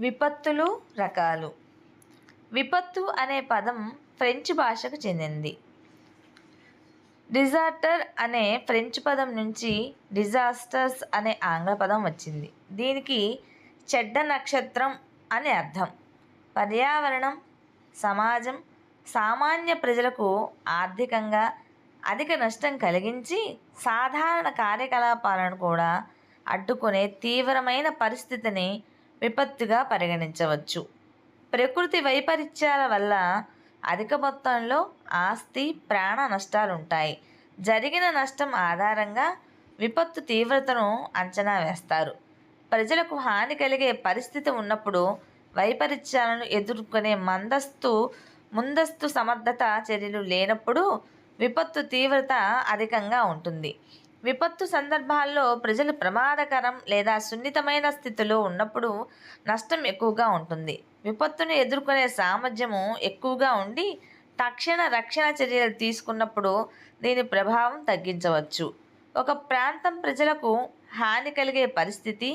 విపత్తులు రకాలు. విపత్తు అనే పదం ఫ్రెంచ్ భాషకు చెందింది. డిజార్టర్ అనే ఫ్రెంచ్ పదం నుంచి డిజాస్టర్స్ అనే ఆంగ్ల పదం వచ్చింది. దీనికి చెడ్డ నక్షత్రం అనే అర్థం. పర్యావరణం సమాజం సామాన్య ప్రజలకు ఆర్థికంగా అధిక నష్టం కలిగించి సాధారణ కార్యకలాపాలను కూడా అడ్డుకునే తీవ్రమైన పరిస్థితిని విపత్తుగా పరిగణించవచ్చు. ప్రకృతి వైపరీత్యాల వల్ల అధిక మొత్తంలో ఆస్తి ప్రాణ నష్టాలు ఉంటాయి జరిగిన నష్టం ఆధారంగా విపత్తు తీవ్రతను అంచనా వేస్తారు. ప్రజలకు హాని కలిగే పరిస్థితి ఉన్నప్పుడు వైపరీత్యాలను ఎదుర్కొనే మందస్తు ముందస్తు సమర్థత చర్యలు లేనప్పుడు విపత్తు తీవ్రత అధికంగా ఉంటుంది. విపత్తు సందర్భాల్లో ప్రజలు ప్రమాదకరం లేదా సున్నితమైన స్థితిలో ఉన్నప్పుడు నష్టం ఎక్కువగా ఉంటుంది. విపత్తును ఎదుర్కొనే సామర్థ్యము ఎక్కువగా ఉండి తక్షణ రక్షణ చర్యలు తీసుకున్నప్పుడు దీని ప్రభావం తగ్గించవచ్చు. ఒక ప్రాంతం ప్రజలకు హాని కలిగే పరిస్థితి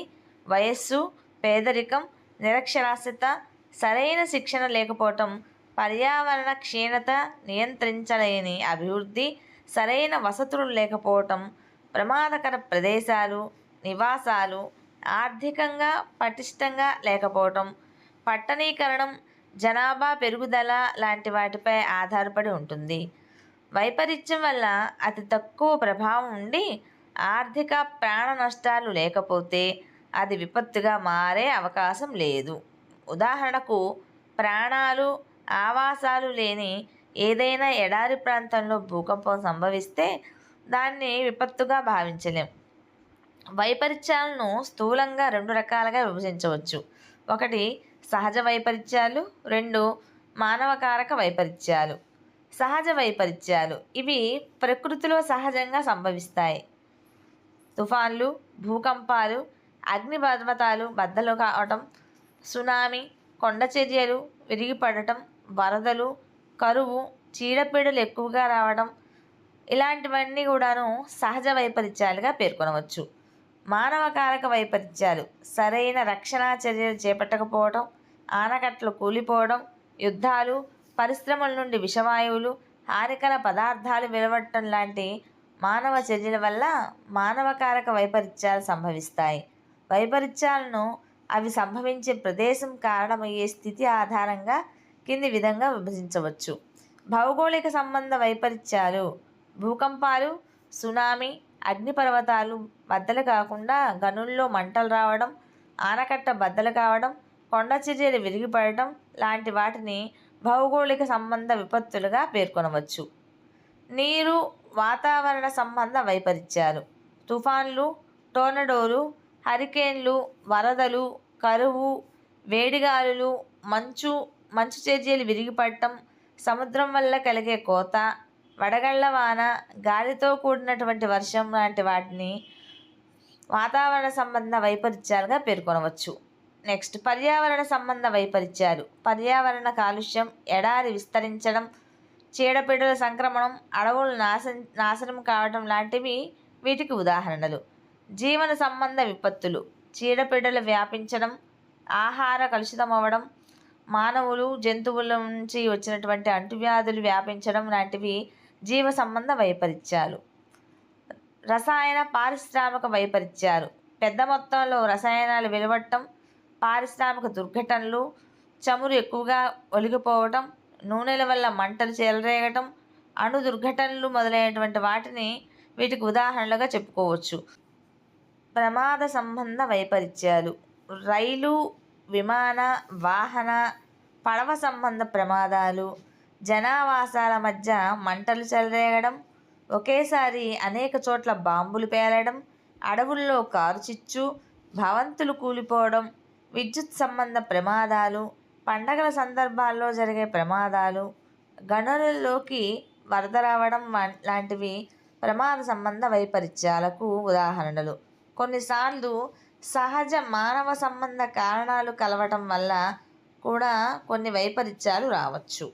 వయస్సు పేదరికం నిరక్షరాస్యత సరైన శిక్షణ లేకపోవటం పర్యావరణ క్షీణత నియంత్రించలేని అభివృద్ధి సరైన వసతులు లేకపోవటం ప్రమాదకర ప్రదేశాలు నివాసాలు ఆర్థికంగా పటిష్టంగా లేకపోవటం పట్టణీకరణం జనాభా పెరుగుదల లాంటి వాటిపై ఆధారపడి ఉంటుంది. వైపరీత్యం వల్ల అతి తక్కువ ప్రభావం ఉండి ఆర్థిక ప్రాణ నష్టాలు లేకపోతే అది విపత్తుగా మారే అవకాశం లేదు. ఉదాహరణకు ప్రాణాలు ఆవాసాలు లేని ఏదైనా ఎడారి ప్రాంతంలో భూకంపం సంభవిస్తే దాన్ని విపత్తుగా భావించలేం. వైపరీత్యాలను స్థూలంగా రెండు రకాలుగా విభజించవచ్చు. ఒకటి సహజ వైపరీత్యాలు. రెండు మానవకారక వైపరీత్యాలు. సహజ వైపరీత్యాలు. ఇవి ప్రకృతిలో సహజంగా సంభవిస్తాయి. తుఫాన్లు భూకంపాలు అగ్ని పర్వతాలు బద్దలు కావటం సునామీ కొండ చర్యలు విరిగిపడటం వరదలు కరువు చీడపీడలు ఎక్కువగా రావడం ఇలాంటివన్నీ కూడాను సహజ వైపరీత్యాలుగా పేర్కొనవచ్చు. మానవకారక వైపరీత్యాలు సరైన రక్షణ చర్యలు చేపట్టకపోవడం ఆనకట్టలు కూలిపోవడం యుద్ధాలు పరిశ్రమల నుండి విషవాయువులు హానికర పదార్థాలు వెలువడటం లాంటి మానవ చర్యల వల్ల మానవకారక వైపరీత్యాలు సంభవిస్తాయి. వైపరీత్యాలను అవి సంభవించే ప్రదేశం కారణమయ్యే స్థితి ఆధారంగా కింది విధంగా విభజించవచ్చు. భౌగోళిక సంబంధ వైపరీత్యాలు భూకంపాలు సునామీ అగ్నిపర్వతాలు బద్దలు కాకుండా గనుల్లో మంటలు రావడం ఆనకట్ట బద్దలు కావడం కొండ చర్యలు విరిగిపడటం లాంటి వాటిని భౌగోళిక సంబంధ విపత్తులుగా పేర్కొనవచ్చు. నీరు వాతావరణ సంబంధ వైపరీత్యాలు. తుఫాన్లు టోర్నడోలు హరికేన్లు వరదలు కరువు వేడిగాలులు మంచు మంచు చర్యలు విరిగిపడటం సముద్రం వల్ల కలిగే కోత వడగళ్ళ వాన గాలితో కూడినటువంటి వర్షం లాంటి వాటిని వాతావరణ సంబంధ వైపరీత్యాలుగా పేర్కొనవచ్చు. నెక్స్ట్ పర్యావరణ సంబంధ వైపరీత్యాలు. పర్యావరణ కాలుష్యం ఎడారి విస్తరించడం చీడపీడల సంక్రమణం అడవులు నాశ నాశనం కావడం లాంటివి వీటికి ఉదాహరణలు. జీవన సంబంధ విపత్తులు. చీడపీడలు వ్యాపించడం ఆహార కలుషితం అవ్వడం మానవులు జంతువుల నుంచి వచ్చినటువంటి అంటువ్యాధులు వ్యాపించడం లాంటివి జీవ సంబంధ వైపరీత్యాలు. రసాయన పారిశ్రామిక వైపరీత్యాలు. పెద్ద మొత్తంలో రసాయనాలు వెలువడటం పారిశ్రామిక దుర్ఘటనలు చమురు ఎక్కువగా ఒలిగిపోవటం నూనెల వల్ల మంటలు చెలరేగటం అణు దుర్ఘటనలు మొదలైనటువంటి వాటిని వీటికి ఉదాహరణలుగా చెప్పుకోవచ్చు. ప్రమాద సంబంధ వైపరీత్యాలు. రైలు విమాన వాహన పడవ సంబంధ ప్రమాదాలు జనావాసాల మధ్య మంటలు చెలరేగడం ఒకేసారి అనేక చోట్ల బాంబులు పేలడం అడవుల్లో కారు చిచ్చు భవంతులు కూలిపోవడం విద్యుత్ సంబంధ ప్రమాదాలు పండగల సందర్భాల్లో జరిగే ప్రమాదాలు గనులలోకి వరద రావడం లాంటివి ప్రమాద సంబంధ వైపరీత్యాలకు ఉదాహరణలు. కొన్నిసార్లు సహజ మానవ సంబంధ కారణాలు కలవటం వల్ల కూడా కొన్ని వైపరీత్యాలు రావచ్చు.